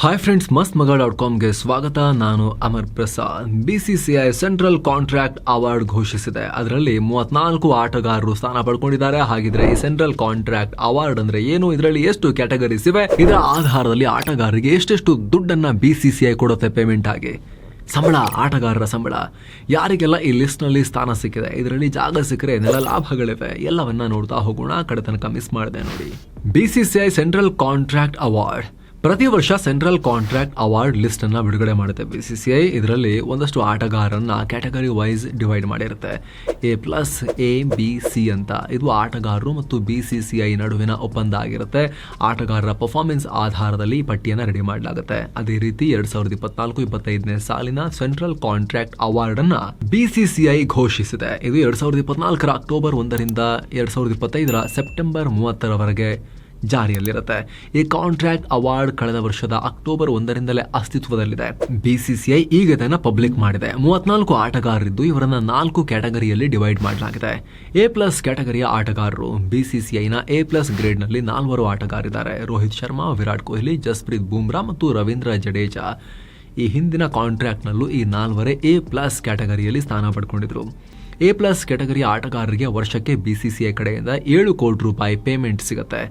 Hi friends ಮಸ್ತ್ ಮಗ dot ಕಾಮ್ಗೆ ಸ್ವಾಗತ. ನಾನು Amar Prasad. B C C I central contract award ಘೋಷಿಸಿದೆ. ಅದರಲ್ಲಿ ಮೂವತ್ನಾಲ್ಕು ಆಟಗಾರರು ಸ್ಥಾನ ಪಡ್ಕೊಂಡಿದ್ದಾರೆ. ಹಾಗಿದ್ರೆ ಈ ಸೆಂಟ್ರಲ್ ಕಾಂಟ್ರಾಕ್ಟ್ ಅವಾರ್ಡ್ ಅಂದ್ರೆ ಏನು? ಇದರಲ್ಲಿ ಎಷ್ಟು ಕ್ಯಾಟಗರೀಸ್ ಇವೆ? ಇದರ ಆಧಾರದಲ್ಲಿ ಆಟಗಾರರಿಗೆ ಎಷ್ಟೆಷ್ಟು ದುಡ್ಡನ್ನ ಐ ಕೊಡುತ್ತೆ ಪೇಮೆಂಟ್ ಆಗಿ? ಸಂಬಳ, ಆಟಗಾರರ ಸಂಬಳ. ಯಾರಿಗೆಲ್ಲ ಈ ಲಿಸ್ಟ್ನಲ್ಲಿ ಸ್ಥಾನ ಸಿಕ್ಕಿದೆ? ಇದರಲ್ಲಿ ಜಾಗ ಸಿಕ್ಕರೆ ಏನೆಲ್ಲ ಲಾಭಗಳಿವೆ? ಎಲ್ಲವನ್ನ ನೋಡ್ತಾ ಹೋಗೋಣ. ಕಡೆ ತನಕ ಮಿಸ್ ಮಾಡಿದೆ ನೋಡಿ. ಬಿಸಿಸಿಐ ಸೆಂಟ್ರಲ್ ಕಾಂಟ್ರಾಕ್ಟ್ ಅವಾರ್ಡ್ ಪ್ರತಿ ವರ್ಷ ಸೆಂಟ್ರಲ್ ಕಾಂಟ್ರಾಕ್ಟ್ ಅವಾರ್ಡ್ ಲಿಸ್ಟ್ ಅನ್ನ ಬಿಡುಗಡೆ ಮಾಡುತ್ತೆ. ಬಿಸಿಸಿಐ ಇದರಲ್ಲಿ ಒಂದಷ್ಟು ಆಟಗಾರರನ್ನ category wise divide ಮಾಡಿರುತ್ತೆ. A plus A B C ಅಂತ. ಇದು ಆಟಗಾರರು ಮತ್ತು ಬಿಸಿಸಿಐ ನಡುವಿನ ಒಪ್ಪಂದ ಆಗಿರುತ್ತೆ. ಆಟಗಾರರ ಪರ್ಫಾರ್ಮೆನ್ಸ್ ಆಧಾರದಲ್ಲಿ ಈ ಪಟ್ಟಿಯನ್ನು ರೆಡಿ ಮಾಡಲಾಗುತ್ತೆ. ಅದೇ ರೀತಿ ಎರಡ್ ಸಾವಿರದ ಇಪ್ಪತ್ನಾಲ್ಕು, ಇಪ್ಪತ್ತೈದನೇ ಸಾಲಿನ ಸೆಂಟ್ರಲ್ ಕಾಂಟ್ರಾಕ್ಟ್ ಅವಾರ್ಡ್ ಅನ್ನ ಬಿಸಿಸಿಐ ಘೋಷಿಸಿದೆ. ಇದು ಎರಡ್ ಸಾವಿರದ ಇಪ್ಪತ್ನಾಲ್ಕರ ಅಕ್ಟೋಬರ್ ಒಂದರಿಂದ ಎರಡ್ ಸಾವಿರದ ಇಪ್ಪತ್ತೈದರ ಸೆಪ್ಟೆಂಬರ್ ಮೂವತ್ತರವರೆಗೆ ಜಾರಿಯಲ್ಲಿರುತ್ತೆ. ಈ ಕಾಂಟ್ರಾಕ್ಟ್ ಅವಾರ್ಡ್ ಕಳೆದ ವರ್ಷದ ಅಕ್ಟೋಬರ್ ಒಂದರಿಂದಲೇ ಅಸ್ತಿತ್ವದಲ್ಲಿದೆ. ಬಿಸಿಸಿಐ ಈಗ ಇದನ್ನು ಪಬ್ಲಿಕ್ ಮಾಡಿದೆ. ಮೂವತ್ನಾಲ್ಕು ಆಟಗಾರರಿದ್ದು ಇವರನ್ನ ನಾಲ್ಕು ಕ್ಯಾಟಗರಿಯಲ್ಲಿ ಡಿವೈಡ್ ಮಾಡಲಾಗಿದೆ. ಎ ಪ್ಲಸ್ ಕ್ಯಾಟಗರಿಯ ಆಟಗಾರರು ಬಿಸಿಸಿಐನ ಎ ಪ್ಲಸ್ ಗ್ರೇಡ್ನಲ್ಲಿ ನಾಲ್ವರು ಆಟಗಾರಿದ್ದಾರೆ. ರೋಹಿತ್ ಶರ್ಮಾ, ವಿರಾಟ್ ಕೊಹ್ಲಿ, ಜಸ್ಪ್ರೀತ್ ಬೂಮ್ರಾ ಮತ್ತು ರವೀಂದ್ರ ಜಡೇಜಾ. ಈ ಹಿಂದಿನ ಕಾಂಟ್ರಾಕ್ಟ್ನಲ್ಲೂ ಈ ನಾಲ್ವರೇ ಎ ಪ್ಲಸ್ ಕ್ಯಾಟಗರಿಯಲ್ಲಿ ಸ್ಥಾನ ಪಡ್ಕೊಂಡಿದ್ರು. ಎ ಪ್ಲಸ್ ಕ್ಯಾಟಗರಿ ಆಟಗಾರರಿಗೆ ವರ್ಷಕ್ಕೆ ಬಿಸಿಸಿಐ ಕಡೆಯಿಂದ ಏಳು ಕೋಟಿ ರೂಪಾಯಿ ಪೇಮೆಂಟ್ ಸಿಗುತ್ತೆ.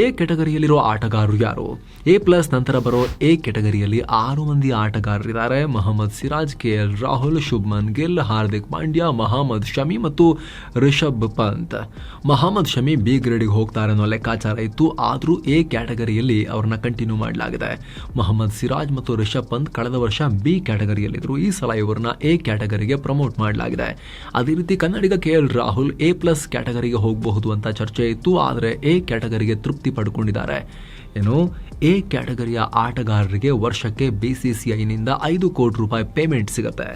ಎ ಕ್ಯಾಟಗರಿಯಲ್ಲಿರೋ ಆಟಗಾರರು ಯಾರು? ಎ ಪ್ಲಸ್ ನಂತರ ಬರೋ ಎ ಕೆಟಗರಿಯಲ್ಲಿ ಆರು ಮಂದಿ ಆಟಗಾರರಿದ್ದಾರೆ. ಮೊಹಮ್ಮದ್ ಸಿರಾಜ್, ಕೆ ಎಲ್ ರಾಹುಲ್, ಶುಭ್ಮನ್ ಗಿಲ್, ಹಾರ್ದಿಕ್ ಪಾಂಡ್ಯ, ಮಹಮ್ಮದ್ ಶಮಿ ಮತ್ತು ರಿಷಬ್ ಪಂತ್. ಮಹಮ್ಮದ್ ಶಮಿ ಬಿ ಗ್ರೇಡಿಗೆ ಹೋಗ್ತಾರೆ ಅನ್ನೋ ಲೆಕ್ಕಾಚಾರ ಇತ್ತು. ಆದರೂ ಎ ಕ್ಯಾಟಗರಿಯಲ್ಲಿ ಅವ್ರನ್ನ ಕಂಟಿನ್ಯೂ ಮಾಡಲಾಗಿದೆ. ಮೊಹಮ್ಮದ್ ಸಿರಾಜ್ ಮತ್ತು ರಿಷಬ್ ಪಂತ್ ಕಳೆದ ವರ್ಷ ಬಿ ಕ್ಯಾಟಗರಿಯಲ್ಲಿದ್ದರು ಈ ಸಲ ಇವರನ್ನ ಎ ಕ್ಯಾಟಗರಿಗೆ ಪ್ರಮೋಟ್ ಮಾಡಲಾಗಿದೆ. ಅದೇ ರೀತಿ Kannadiga K L Rahul A plus ಕ್ಯಾಟಗರಿಗೆ ಹೋಗಬಹುದು ಅಂತ ಚರ್ಚೆ ಇತ್ತು, ಆದರೆ ಎ ಕ್ಯಾಟಗರಿಗೆ ತೃಪ್ತಿ ಪಡ್ಕೊಂಡಿದ್ದಾರೆ. ಏನು? ಎ ಕ್ಯಾಟಗರಿಯ ಆಟಗಾರರಿಗೆ ವರ್ಷಕ್ಕೆ ಬಿ ಸಿ ಸಿ ಐನಿಂದ ಐದು ಕೋಟಿ ರೂಪಾಯಿ ಪೇಮೆಂಟ್ ಸಿಗುತ್ತೆ.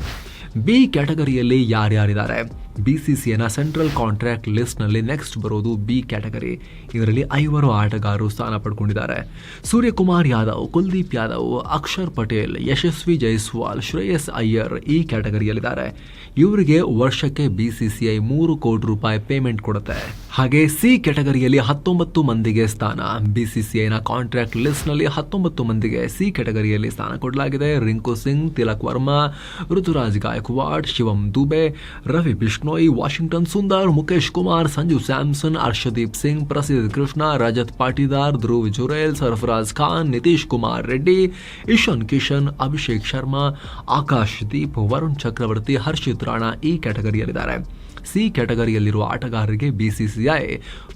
ಬಿ ಕ್ಯಾಟಗರಿಯಲ್ಲಿ ಯಾರ್ಯಾರಿದ್ದಾರೆ? ಬಿಸಿಸಿಐನ ಸೆಂಟ್ರಲ್ ಕಾಂಟ್ರಾಕ್ಟ್ ಲಿಸ್ಟ್ನಲ್ಲಿ ನೆಕ್ಸ್ಟ್ ಬರೋದು ಬಿ ಕ್ಯಾಟಗರಿ ಇದರಲ್ಲಿ ಐವರು ಆಟಗಾರರು ಸ್ಥಾನ ಪಡ್ಕೊಂಡಿದ್ದಾರೆ. ಸೂರ್ಯಕುಮಾರ್ ಯಾದವ್, ಕುಲ್ದೀಪ್ ಯಾದವ್, ಅಕ್ಷರ್ ಪಟೇಲ್, ಯಶಸ್ವಿ ಜೈಸ್ವಾಲ್, ಶ್ರೇಯಸ್ ಅಯ್ಯರ್ ಈ ಕ್ಯಾಟಗರಿಯಲ್ಲಿದ್ದಾರೆ ಇವರಿಗೆ ವರ್ಷಕ್ಕೆ ಬಿಸಿಸಿಐ ಮೂರು ಕೋಟಿ ರೂಪಾಯಿ ಪೇಮೆಂಟ್ ಕೊಡುತ್ತೆ. ಹಾಗೆ ಸಿ ಕ್ಯಾಟಗರಿಯಲ್ಲಿ ಹತ್ತೊಂಬತ್ತು ಮಂದಿಗೆ ಸ್ಥಾನ. ಬಿಸಿಸಿಐನ ಕಾಂಟ್ರಾಕ್ಟ್ ಲಿಸ್ಟ್ನಲ್ಲಿ ಹತ್ತೊಂಬತ್ತು ಮಂದಿಗೆ ಸಿ ಕ್ಯಾಟಗರಿಯಲ್ಲಿ ಸ್ಥಾನ ಕೊಡಲಾಗಿದೆ. ರಿಂಕು ಸಿಂಗ್, ತಿಲಕ್ ವರ್ಮಾ, ಋತುರಾಜ್ ಗಾಯಕ್ವಾಡ್, ಶಿವಂ ದುಬೆ, ರವಿ बिश्नोई वाशिंगटन सुंदर, मुकेश कुमार, संजू सैमसन, अर्शदीप सिंह, प्रसिद्ध कृष्णा, रजत पाटीदार, ध्रुव जुरेल, सरफराज खान, नीतीश कुमार रेड्डी, ईशान किशन, अभिषेक शर्मा, आकाशदीप, वरुण चक्रवर्ती, हर्षित राणा ई कैटेगरी ಸಿ ಕ್ಯಾಟಗರಿಯಲ್ಲಿರುವ ಆಟಗಾರರಿಗೆ ಬಿಸಿಸಿಐ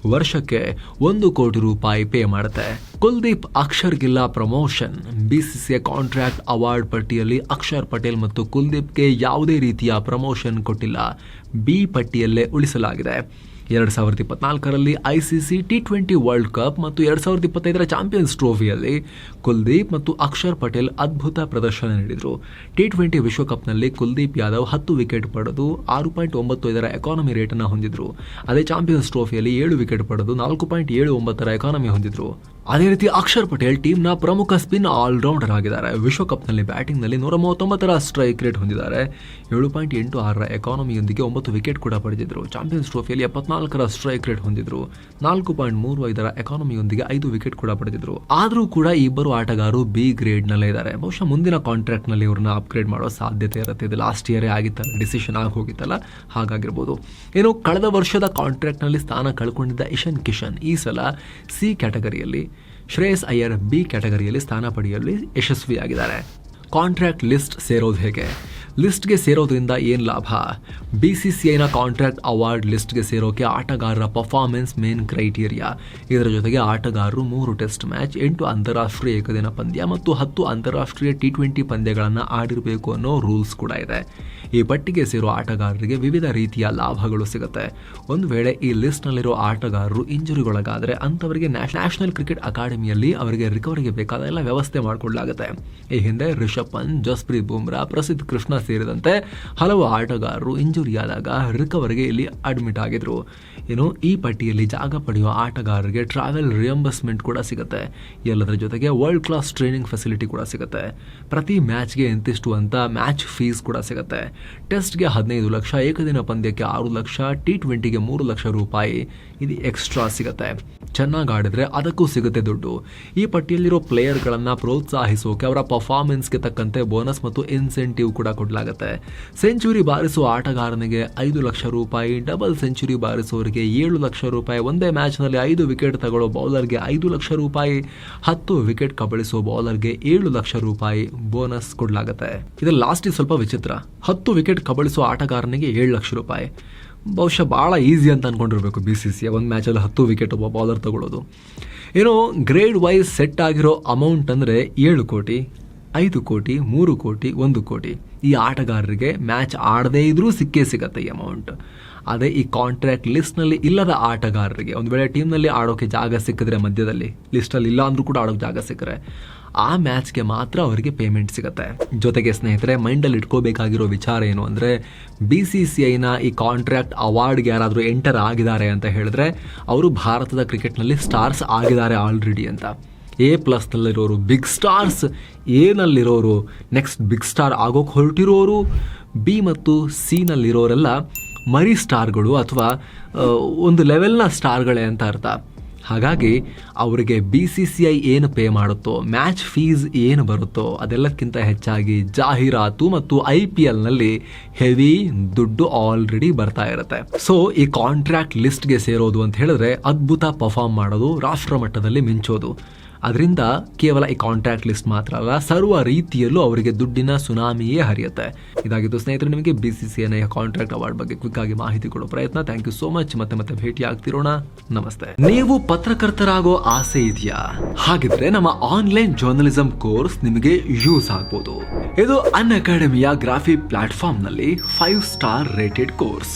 ವರ್ಷಕ್ಕೆ ಒಂದು ಕೋಟಿ ರೂಪಾಯಿ ಪೇ ಮಾಡುತ್ತೆ. ಕುಲ್ದೀಪ್ ಅಕ್ಷರ್ ಗಿಲ್ಲಾ ಪ್ರಮೋಷನ್ ಬಿಸಿಸಿಐ ಕಾಂಟ್ರಾಕ್ಟ್ ಅವಾರ್ಡ್ ಪಟ್ಟಿಯಲ್ಲಿ ಅಕ್ಷರ್ ಪಟೇಲ್ ಮತ್ತು ಕುಲ್ದೀಪ್ಗೆ ಯಾವುದೇ ರೀತಿಯ ಪ್ರಮೋಷನ್ ಕೊಟ್ಟಿಲ್ಲ. ಬಿ ಪಟ್ಟಿಯಲ್ಲೇ ಉಳಿಸಲಾಗಿದೆ. ಎರಡು ಸಾವಿರದ ಇಪ್ಪತ್ನಾಲ್ಕರಲ್ಲಿ I C C T twenty world cup ಮತ್ತು ಎರಡು ಸಾವಿರದ ಇಪ್ಪತ್ತೈದರ ಚಾಂಪಿಯನ್ಸ್ ಟ್ರೋಫಿಯಲ್ಲಿ ಕುಲ್ದೀಪ್ ಮತ್ತು ಅಕ್ಷರ್ ಪಟೇಲ್ ಅದ್ಭುತ ಪ್ರದರ್ಶನ ನೀಡಿದರು. ಟಿ ಟ್ವೆಂಟಿ ವಿಶ್ವಕಪ್ನಲ್ಲಿ ಕುಲ್ದೀಪ್ ಯಾದವ್ ಹತ್ತು ವಿಕೆಟ್ ಪಡೆದು ಆರು ಪಾಯಿಂಟ್ ಒಂಬತ್ತು ಐದರ ಎಕಾನಮಿ ರೇಟನ್ನು ಹೊಂದಿದ್ರು. ಅದೇ ಚಾಂಪಿಯನ್ಸ್ ಟ್ರೋಫಿಯಲ್ಲಿ ಏಳು ವಿಕೆಟ್ ಪಡೆದು ನಾಲ್ಕು ಪಾಯಿಂಟ್ ಏಳು ಒಂಬತ್ತರ ಎಕಾನಮಿ ಹೊಂದಿದ್ರು. ಅದೇ ರೀತಿ ಅಕ್ಷರ್ ಪಟೇಲ್ ಟೀಮ್ನ ಪ್ರಮುಖ ಸ್ಪಿನ್ ಆಲ್ರೌಂಡರ್ ಆಗಿದ್ದಾರೆ. ವಿಶ್ವಕಪ್ನಲ್ಲಿ ಬ್ಯಾಟಿಂಗ್ನಲ್ಲಿ ನೂರ ಮೂವತ್ತೊಂಬತ್ತರ ಸ್ಟ್ರೈಕ್ ರೇಟ್ ಹೊಂದಿದ್ದಾರೆ. ಏಳು ಪಾಯಿಂಟ್ ಎಂಟು ಆರರ ಎಕಾನಮಿಯೊಂದಿಗೆ ಒಂಬತ್ತು ವಿಕೆಟ್ ಕೂಡ ಪಡೆದಿದ್ರು ಚಾಂಪಿಯನ್ಸ್ ಟ್ರೋಫಿಯಲ್ಲಿ ಎಪ್ಪತ್ನಾಲ್ಕರ ಸ್ಟ್ರೈಕ್ ರೇಟ್ ಹೊಂದಿದ್ರು. ನಾಲ್ಕು ಪಾಯಿಂಟ್ ಮೂರು ಐದರ ಎಕಾನಮಿಯೊಂದಿಗೆ ಐದು ವಿಕೆಟ್ ಕೂಡ ಪಡೆದಿದ್ರು. ಆದರೂ ಕೂಡ ಇಬ್ಬರು ಆಟಗಾರರು ಬಿ ಗ್ರೇಡ್ನಲ್ಲೇ ಇದ್ದಾರೆ. ಬಹುಶಃ ಮುಂದಿನ ಕಾಂಟ್ರಾಕ್ಟ್ನಲ್ಲಿ ಇವ್ರನ್ನ ಅಪ್ಗ್ರೇಡ್ ಮಾಡೋ ಸಾಧ್ಯತೆ ಇರುತ್ತೆ. ಇದು ಲಾಸ್ಟ್ ಇಯರೇ ಆಗಿತ್ತಲ್ಲ, ಡಿಸಿಷನ್ ಆಗಿ ಹೋಗಿತ್ತಲ್ಲ. ಹಾಗಾಗಿರ್ಬೋದು. ಏನು ಕಳೆದ ವರ್ಷದ ಕಾಂಟ್ರಾಕ್ಟ್ನಲ್ಲಿ ಸ್ಥಾನ ಕಳ್ಕೊಂಡಿದ್ದ ಇಶನ್ ಕಿಶನ್ ಈ ಸಲ ಸಿ ಕ್ಯಾಟಗರಿಯಲ್ಲಿ ಶ್ರೇಯಸ್ ಅಯ್ಯರ್ ಬಿ ಕ್ಯಾಟಗರಿಯಲ್ಲಿ ಸ್ಥಾನ ಪಡೆಯಲು ಯಶಸ್ವಿಯಾಗಿದ್ದಾರೆ. ಕಾಂಟ್ರಾಕ್ಟ್ ಲಿಸ್ಟ್ ಸೇರೋದು ಹೇಗೆ? ಲಿಸ್ಟ್ಗೆ ಸೇರೋದ್ರಿಂದ ಏನು ಲಾಭ? ಬಿ ಸಿ ಸಿ ಐನ ಕಾಂಟ್ರಾಕ್ಟ್ ಅವಾರ್ಡ್ ಲಿಸ್ಟ್ಗೆ ಸೇರೋಕೆ ಆಟಗಾರರ ಪರ್ಫಾರ್ಮೆನ್ಸ್ ಮೇನ್ ಕ್ರೈಟೀರಿಯಾ ಇದರ ಜೊತೆಗೆ ಆಟಗಾರರು ಮೂರು ಟೆಸ್ಟ್ ಮ್ಯಾಚ್, ಎಂಟು ಅಂತಾರಾಷ್ಟ್ರೀಯ ಏಕದಿನ ಪಂದ್ಯ ಮತ್ತು ಹತ್ತು ಅಂತಾರಾಷ್ಟ್ರೀಯ ಟಿ ಟ್ವೆಂಟಿ ಪಂದ್ಯಗಳನ್ನು ಆಡಿರಬೇಕು ಅನ್ನೋ ರೂಲ್ಸ್ ಕೂಡ ಇದೆ. ಈ ಪಟ್ಟಿಗೆ ಸೇರೋ ಆಟಗಾರರಿಗೆ ವಿವಿಧ ರೀತಿಯ ಲಾಭಗಳು ಸಿಗುತ್ತೆ. ಒಂದು ವೇಳೆ ಈ ಲಿಸ್ಟ್ನಲ್ಲಿರೋ ಆಟಗಾರರು ಇಂಜುರಿಗೊಳಗಾದರೆ ಅಂಥವರಿಗೆ ನ್ಯಾಷನಲ್ ಕ್ರಿಕೆಟ್ ಅಕಾಡೆಮಿಯಲ್ಲಿ ಅವರಿಗೆ ರಿಕವರಿಗೆ ಬೇಕಾದ ಎಲ್ಲ ವ್ಯವಸ್ಥೆ ಮಾಡಿಕೊಳ್ಳಲಾಗುತ್ತೆ ಈ ಹಿಂದೆ ರಿಷಬ್ ಪಂತ್, ಜಸ್ಪ್ರೀತ್ ಬುಮ್ರಾ, ಪ್ರಸಿದ್ಧ ಕೃಷ್ಣ ಸೇರಿದಂತೆ ಹಲವು ಆಟಗಾರರು ಇಂಜುರಿ ಆದಾಗ ರಿಕವರಿಗೆ ಇಲ್ಲಿ ಅಡ್ಮಿಟ್ ಆಗಿದ್ರು. ಇನ್ನು ಈ ಪಟ್ಟಿಯಲ್ಲಿ ಜಾಗ ಪಡೆಯುವ ಆಟಗಾರರಿಗೆ ಟ್ರಾವೆಲ್ ರಿಯಂಬರ್ಸ್ಮೆಂಟ್ ಕೂಡ ಸಿಗುತ್ತೆ. ಎಲ್ಲದರ ಜೊತೆಗೆ ವರ್ಲ್ಡ್ ಕ್ಲಾಸ್ ಟ್ರೈನಿಂಗ್ ಫೆಸಿಲಿಟಿ ಕೂಡ ಸಿಗುತ್ತೆ. ಪ್ರತಿ ಮ್ಯಾಚ್ಗೆ ಇಂತಿಷ್ಟು ಅಂತ ಮ್ಯಾಚ್ ಫೀಸ್ ಕೂಡ ಸಿಗುತ್ತೆ. ಟೆಸ್ಟ್ಗೆ ಹದಿನೈದು ಲಕ್ಷ, ಏಕದಿನ ಪಂದ್ಯಕ್ಕೆ ಆರು ಲಕ್ಷ ಟಿ ಟ್ವೆಂಟಿಗೆ ಮೂರು ಲಕ್ಷ ರೂಪಾಯಿ. ಇದು ಎಕ್ಸ್ಟ್ರಾ ಸಿಗುತ್ತೆ. ಚೆನ್ನಾಗಿ ಆಡಿದ್ರೆ ಅದಕ್ಕೂ ಸಿಗುತ್ತೆ ದುಡ್ಡು. ಈ ಪಟ್ಟಿಯಲ್ಲಿರೋ ಪ್ಲೇಯರ್ಗಳನ್ನು ಪ್ರೋತ್ಸಾಹಿಸೋಕೆ ಅವರ ಪರ್ಫಾರ್ಮೆನ್ಸ್ಗೆ ತಕ್ಕಂತೆ ಬೋನಸ್ ಮತ್ತು ಇನ್ಸೆಂಟಿವ್ ಕೂಡ ಕೊಡಲಾಗುತ್ತೆ. ಸೆಂಚುರಿ ಬಾರಿಸುವ ಆಟಗಾರನಿಗೆ ಐದು ಲಕ್ಷ ರೂಪಾಯಿ ಡಬಲ್ ಸೆಂಚುರಿ ಬಾರಿಸುವವರಿಗೆ ಏಳು ಲಕ್ಷ ರೂಪಾಯಿ, ಒಂದೇ ಮ್ಯಾಚ್ನಲ್ಲಿ ಐದು ವಿಕೆಟ್ ತಗೊಳ್ಳೋ ಬೌಲರ್ಗೆ ಐದು ಲಕ್ಷ ರೂಪಾಯಿ, ಹತ್ತು ವಿಕೆಟ್ ಕಬಳಿಸುವ ಬೌಲರ್ಗೆ ಏಳು ಲಕ್ಷ ರೂಪಾಯಿ ಬೋನಸ್ ಕೊಡಲಾಗುತ್ತೆ. ಇದು ಲಾಸ್ಟಿಗೆ ಸ್ವಲ್ಪ ವಿಚಿತ್ರ. ಹತ್ತು ವಿಕೆಟ್ ಕಬಳಿಸುವ ಆಟಗಾರನಿಗೆ ಏಳು ಲಕ್ಷ ರೂಪಾಯಿ. ಬಹುಶಃ ಭಾಳ ಈಸಿ ಅಂತ ಅಂದ್ಕೊಂಡಿರ್ಬೇಕು ಬಿ ಸಿ ಸಿ ಒಂದು ಮ್ಯಾಚಲ್ಲಿ ಹತ್ತು ವಿಕೆಟ್ ಒಬ್ಬ ಬಾಲರ್ ತಗೊಳ್ಳೋದು. ಏನೋ ಗ್ರೇಡ್ ವೈಸ್ ಸೆಟ್ ಆಗಿರೋ ಅಮೌಂಟ್ ಅಂದರೆ ಏಳು ಕೋಟಿ, ಐದು ಕೋಟಿ, ಮೂರು ಕೋಟಿ, ಒಂದು ಕೋಟಿ. ಈ ಆಟಗಾರರಿಗೆ ಮ್ಯಾಚ್ ಆಡದೇ ಇದ್ರೂ ಸಿಕ್ಕೇ ಸಿಗತ್ತೆ ಈ ಅಮೌಂಟ್ ಅದೇ ಈ ಕಾಂಟ್ರಾಕ್ಟ್ ಲಿಸ್ಟ್ನಲ್ಲಿ ಇಲ್ಲದ ಆಟಗಾರರಿಗೆ, ಒಂದು ವೇಳೆ ಟೀಮ್ನಲ್ಲಿ ಆಡೋಕೆ ಜಾಗ ಸಿಕ್ಕಿದ್ರೆ ಮಧ್ಯದಲ್ಲಿ ಲಿಸ್ಟಲ್ಲಿ ಇಲ್ಲ ಅಂದರೂ ಕೂಡ ಆಡೋಕೆ ಜಾಗ ಸಿಕ್ಕರೆ. ಆ ಮ್ಯಾಚ್ಗೆ ಮಾತ್ರ ಅವರಿಗೆ ಪೇಮೆಂಟ್ ಸಿಗುತ್ತೆ. ಜೊತೆಗೆ ಸ್ನೇಹಿತರೆ ಮೈಂಡಲ್ಲಿ ಇಟ್ಕೋಬೇಕಾಗಿರೋ ವಿಚಾರ ಏನು ಅಂದರೆ ಬಿ ಸಿ ಸಿ ಐನ ಈ ಕಾಂಟ್ರಾಕ್ಟ್ ಅವಾರ್ಡ್ಗೆ ಯಾರಾದರೂ ಎಂಟರ್ ಆಗಿದ್ದಾರೆ ಅಂತ ಹೇಳಿದ್ರೆ, ಅವರು ಭಾರತದ ಕ್ರಿಕೆಟ್ನಲ್ಲಿ ಸ್ಟಾರ್ಸ್ ಆಗಿದ್ದಾರೆ ಆಲ್ರೆಡಿ ಅಂತ. ಎ ಪ್ಲಸ್ನಲ್ಲಿರೋರು ಬಿಗ್ ಸ್ಟಾರ್ಸ್ ಎನಲ್ಲಿರೋರು ನೆಕ್ಸ್ಟ್ ಬಿಗ್ ಸ್ಟಾರ್ ಆಗೋಕೆ ಹೊರಟಿರೋರು ಬಿ ಮತ್ತು ಸಿನಲ್ಲಿರೋರೆಲ್ಲ ಮರಿ ಸ್ಟಾರ್ಗಳು ಅಥವಾ ಒಂದು ಲೆವೆಲ್ನ ಸ್ಟಾರ್ಗಳೇ ಅಂತ ಅರ್ಥ. ಹಾಗಾಗಿ ಅವರಿಗೆ ಬಿ ಸಿ ಸಿ ಐ ಏನು ಪೇ ಮಾಡುತ್ತೋ ಮ್ಯಾಚ್ ಫೀಸ್ ಏನು ಬರುತ್ತೋ, ಅದೆಲ್ಲಕ್ಕಿಂತ ಹೆಚ್ಚಾಗಿ ಜಾಹೀರಾತು ಮತ್ತು ಐ ಪಿ ಎಲ್ನಲ್ಲಿ ಹೆವಿ ದುಡ್ಡು ಆಲ್ರೆಡಿ ಬರ್ತಾ ಇರುತ್ತೆ. ಸೊ ಈ ಕಾಂಟ್ರಾಕ್ಟ್ ಲಿಸ್ಟ್ಗೆ ಸೇರೋದು ಅಂತ ಹೇಳಿದ್ರೆ ಅದ್ಭುತ ಪರ್ಫಾರ್ಮ್ ಮಾಡೋದು, ರಾಷ್ಟ್ರ ಮಟ್ಟದಲ್ಲಿ ಮಿಂಚೋದು. ಅದರಿಂದ ಕೇವಲ ಈ ಕಾಂಟ್ಯಾಕ್ಟ್ ಲಿಸ್ಟ್ ಮಾತ್ರ ಅಲ್ಲ, ಸರ್ವ ರೀತಿಯಲ್ಲೂ ಅವರಿಗೆ ದುಡ್ಡಿನ ಸುನಾಮಿಯೇ ಹರಿಯುತ್ತೆ. ಇದಾಗಿದ್ದು ಸ್ನೇಹಿತರೆ, ನಿಮಗೆ B C C contract award ಬಗ್ಗೆ ಕ್ವಿಕ್ ಆಗಿ ಮಾಹಿತಿ ಕೊಡೋ ಪ್ರಯತ್ನ. ಥ್ಯಾಂಕ್ ಯು ಸೋ ಮಚ್ ಮತ್ತೆ ಮತ್ತೆ ಭೇಟಿ ಆಗ್ತಿರೋಣ. ನಮಸ್ತೆ. ನೀವು ಪತ್ರಕರ್ತರಾಗೋ ಆಸೆ ಇದೆಯಾ? ಹಾಗಿದ್ರೆ ನಮ್ಮ ಆನ್ಲೈನ್ ಜರ್ನಲಿಸಂ ಕೋರ್ಸ್ ನಿಮಗೆ ಯೂಸ್ ಆಗ್ಬೋದು. ಇದು ಅನ್ ಅಕಾಡೆಮಿಯ ಗ್ರಾಫಿ ಪ್ಲಾಟ್ಫಾರ್ಮ್ನಲ್ಲಿ ಫೈವ್ ಸ್ಟಾರ್ ರೇಟೆಡ್ ಕೋರ್ಸ್